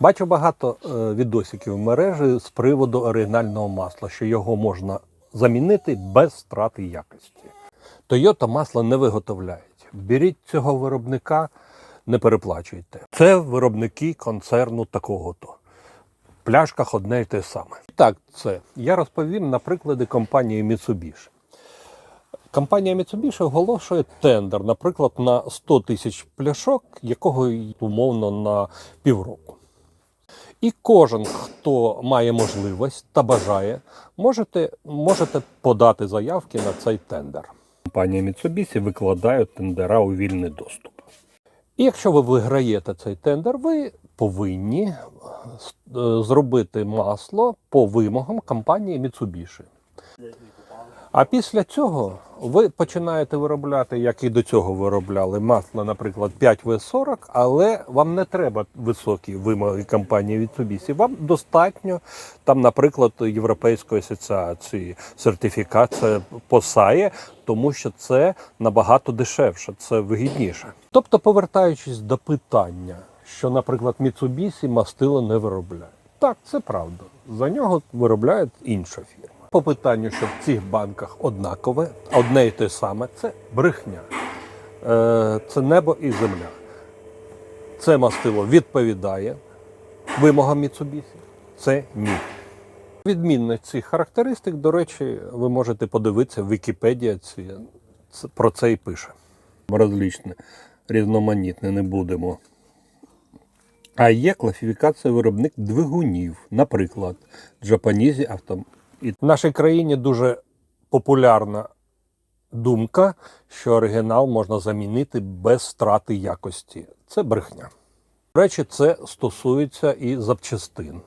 Бачу багато е, відосиків в мережі з приводу оригінального масла, що його можна замінити без втрати якості. Toyota масло не виготовляють. Беріть цього виробника, не переплачуйте. Це виробники концерну такого-то. Пляшках одне й те саме. Так, це я розповім на прикладі компанії Mitsubishi. Компанія Mitsubishi оголошує тендер, наприклад, на 100 тисяч пляшок, якого умовно на півроку. І кожен, хто має можливість та бажає, можете, можете подати заявки на цей тендер. Компанія Mitsubishi викладає тендера у вільний доступ. І якщо ви виграєте цей тендер, ви повинні е, зробити масло по вимогам компанії Mitsubishi. А після цього ви починаєте виробляти, як і до цього виробляли, масло, наприклад, 5В40, але вам не треба високі вимоги компанії Mitsubishi. Вам достатньо там, наприклад, Європейської асоціації сертифікація посає, тому що це набагато дешевше, це вигідніше. Тобто, повертаючись до питання, що, наприклад, Mitsubishi мастило не виробляє. Так, це правда. За нього виробляє інша фірма. По питанню, що в цих банках однакове, одне й те саме, це брехня. Е, Це небо і земля. Це мастило відповідає вимогам Mitsubishi, це ні. Відмінність цих характеристик, до речі, ви можете подивитися, Вікіпедія ці, про це і пише. Розлічне, різноманітне не будемо. А є класифікація виробник двигунів, наприклад, Japanese Auto. І в нашій країні дуже популярна думка, що оригінал можна замінити без втрати якості. Це брехня. До речі, це стосується і запчастин.